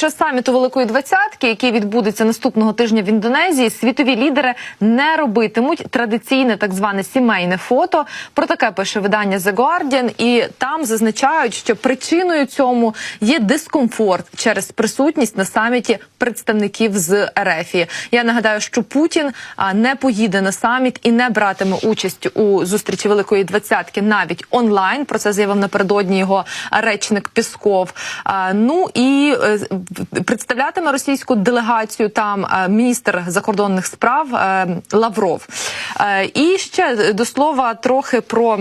час саміту Великої Двадцятки, який відбудеться наступного тижня в Індонезії, світові лідери не робитимуть традиційне так зване сімейне фото. Про таке пише видання The Guardian, і там зазначають, що причиною цьому є дискомфорт через присутність на саміті представників з Ерефії. Я нагадаю, що Путін не поїде на саміт і не братиме участь у зустрічі Великої Двадцятки навіть онлайн. Про це заявив напередодні його речник Пісков. Ну і е, представлятиме російську делегацію там е, міністр закордонних справ е, Лавров. Е, І ще до слова трохи про.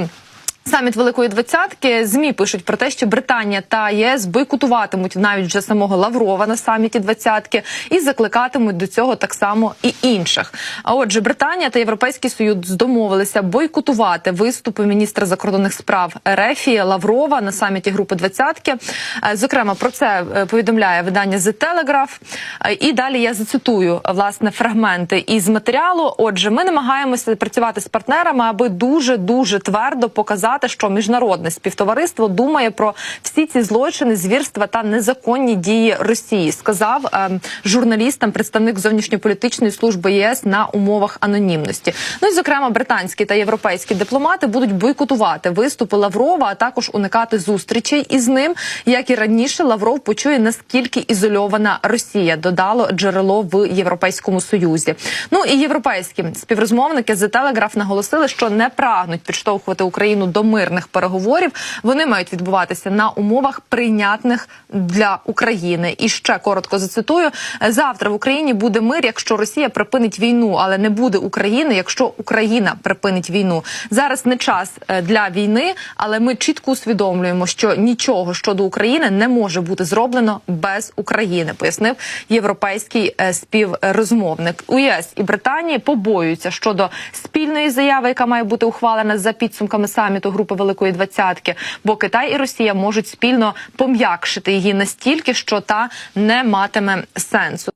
Саміт Великої Двадцятки змі пишуть про те, що Британія та ЄС бойкотуватимуть навіть вже самого Лаврова на саміті Двадцятки і закликатимуть до цього так само і інших. А отже, Британія та Європейський Союз домовилися бойкотувати виступи міністра закордонних справ Рефії Лаврова на саміті Групи Двадцятки. Е, Зокрема, про це е, повідомляє видання The Telegraph. Е, І далі я зацитую власне фрагменти із матеріалу. Отже, ми намагаємося працювати з партнерами, аби дуже дуже твердо показати, що міжнародне співтовариство думає про всі ці злочини, звірства та незаконні дії Росії, сказав е, журналістам представник зовнішньополітичної служби ЄС на умовах анонімності. Ну і зокрема, британські та європейські дипломати будуть бойкотувати виступи Лаврова, а також уникати зустрічей із ним. Як і раніше, Лавров почує наскільки ізольована Росія. Додало джерело в Європейському Союзі. Ну і європейські співрозмовники з Телеграф наголосили, що не прагнуть підштовхувати Україну до мирних переговорів. Вони мають відбуватися на умовах прийнятних для України. І ще коротко зацитую: завтра в Україні буде мир, якщо Росія припинить війну, але не буде України, якщо Україна припинить війну. Зараз не час е, для війни, але ми чітко усвідомлюємо, що нічого щодо України не може бути зроблено без України. Пояснив європейський е, співрозмовник. У ЄС і Британії побоюються щодо спільної заяви, яка має бути ухвалена за підсумками саміту групи Великої Двадцятки. Бо Китай і Росія можуть спільно пом'якшити її настільки, що та не матиме сенсу.